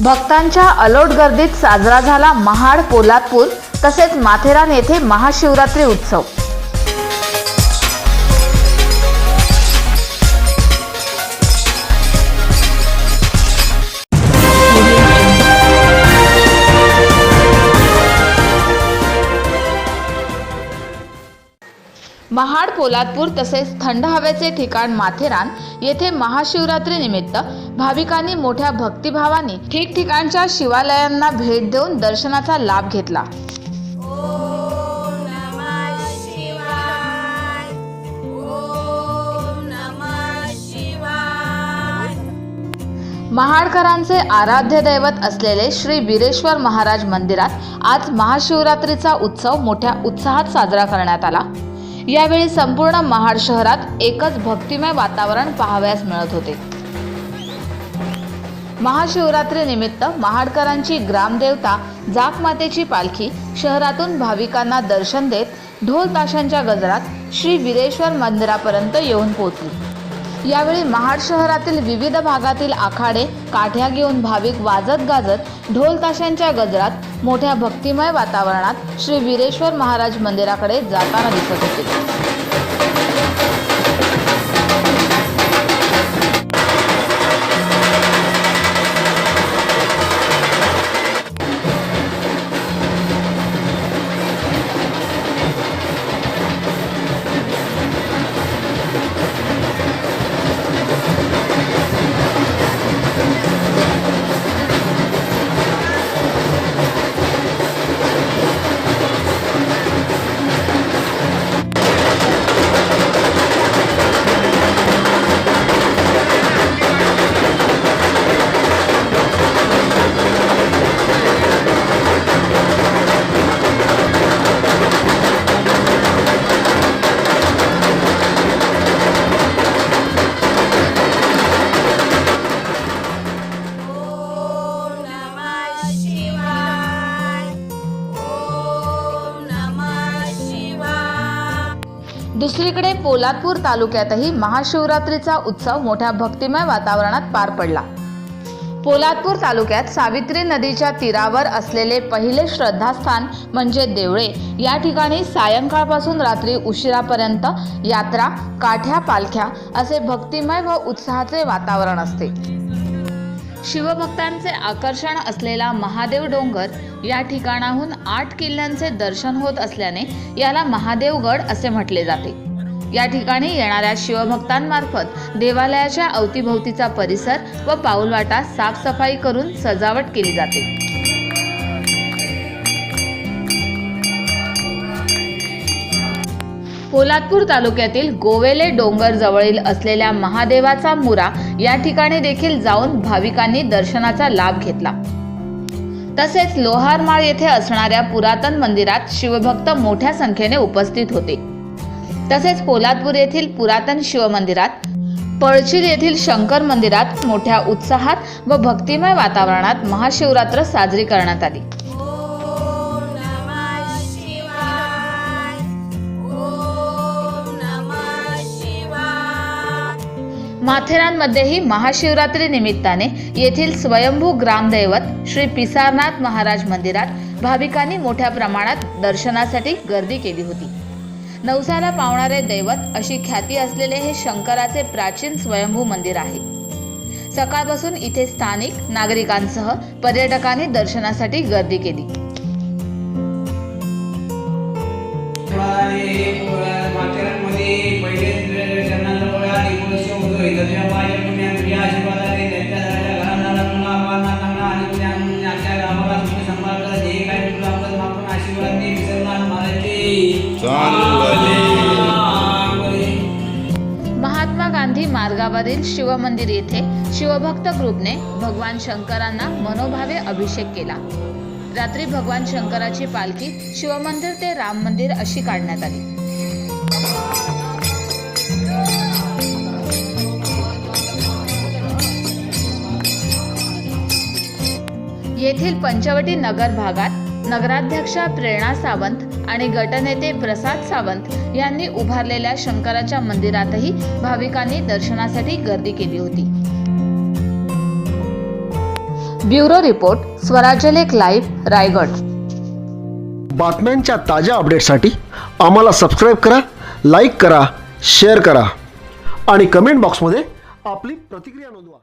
भक्तांच्या अलोट गर्दीत साजरा झाला महाड पोलादपूर तसेच माथेरान येथे महाशिवरात्री उत्सव. महाड पोलादपूर तसेच थंड हवेचे ठिकाण माथेरान येथे महाशिवरात्री निमित्त भाविकांनी मोठ्या भक्तिभावाने ठिकठिकाणच्या शिवालयांना भेट देऊन दर्शनाचा लाभ घेतला. महाडकरांचे आराध्य दैवत असलेले श्री बिरेश्वर महाराज मंदिरात आज महाशिवरात्रीचा उत्सव मोठ्या उत्साहात साजरा करण्यात आला. यावेळी संपूर्ण महाड शहरात एकच भक्तिमय वातावरण पाहावयास मिळत होते. महाशिवरात्रीनिमित्त महाडकरांची ग्रामदेवता जाकमातेची पालखी शहरातून भाविकांना दर्शन देत ढोल ताशांच्या गजरात श्री वीरेश्वर मंदिरापर्यंत येऊन पोहोचली. यावेळी महाड शहरातील विविध भागातील आखाडे काठ्या घेऊन भाविक वाजत गाजत ढोल ताशांच्या गजरात मोठ्या भक्तिमय वातावरणात श्री वीरेश्वर महाराज मंदिराकडे जाताना दिसत होते. दुसरीकडे पोलादपूर तालुक्यातही महाशिवरात्रीचा उत्सव मोठ्या भक्तिमय वातावरणात पार पडला. पोलादपूर तालुक्यात सावित्री नदीच्या तीरावर असलेले पहिले श्रद्धास्थान म्हणजे देवळे. या ठिकाणी सायंकाळपासून रात्री उशिरापर्यंत यात्रा काठ्या पालख्या असे भक्तिमय व उत्साहाचे वातावरण असते. शिवभक्तांचे आकर्षण असलेला महादेव डोंगर या ठिकाणाहून आठ किल्ल्यांचे दर्शन होत असल्याने याला महादेवगड असे म्हटले जाते. या ठिकाणी येणाऱ्या शिवभक्तांमार्फत देवालयाच्या अवतीभोवतीचा परिसर व पाऊलवाटा साफसफाई करून सजावट केली जाते. पोलादपूर तालुक्यातील गोवेले डोंगर जवळील असलेल्या महादेवाचा मुरा या ठिकाणी देखील जाऊन भाविकांनी दर्शनाचा लाभ घेतला. तसेच लोहारमाळ येथे असणाऱ्या पुरातन मंदिरात शिवभक्त मोठ्या संख्येने उपस्थित होते. तसेच पोलादपूर येथील पुरातन शिवमंदिरात पळशील येथील शंकर मंदिरात मोठ्या उत्साहात व भक्तिमय वातावरणात महाशिवरात्र साजरी करण्यात आली. माथेरानमध्येही महाशिवरात्री निमित्ताने येथील स्वयंभू ग्रामदैवत श्री पिसारनाथ महाराज मंदिरात भाविकांनी मोठ्या प्रमाणात दर्शनासाठी गर्दी केली होती. नवसाला पावणारे दैवत अशी ख्याती असलेले हे शंकराचे प्राचीन स्वयंभू मंदिर आहे. सकाळपासून इथे स्थानिक नागरिकांसह पर्यटकांनी दर्शनासाठी गर्दी केली. महात्मा गांधी मार्गावरील शिवमंदिर येथे शिवभक्त ग्रुपने भगवान शंकरांना मनोभावे अभिषेक केला. रात्री भगवान शंकराची पालखी शिवमंदिर ते राम मंदिर अशी काढण्यात आली. येथील पंचवटी नगर भागात नगराध्यक्षा प्रेरणा सावंत आणि गटनेते प्रसाद सावंत यांनी उभारलेल्या शंकराच्या मंदिरातही भाविकांनी दर्शनासाठी गर्दी केली होती. ब्युरो रिपोर्ट स्वराज्य लेख लाईव्ह रायगड. बातम्यांच्या ताज्या अपडेटसाठी आम्हाला सबस्क्राईब करा लाईक करा शेअर करा आणि कमेंट बॉक्समध्ये आपली प्रतिक्रिया नोंदवा.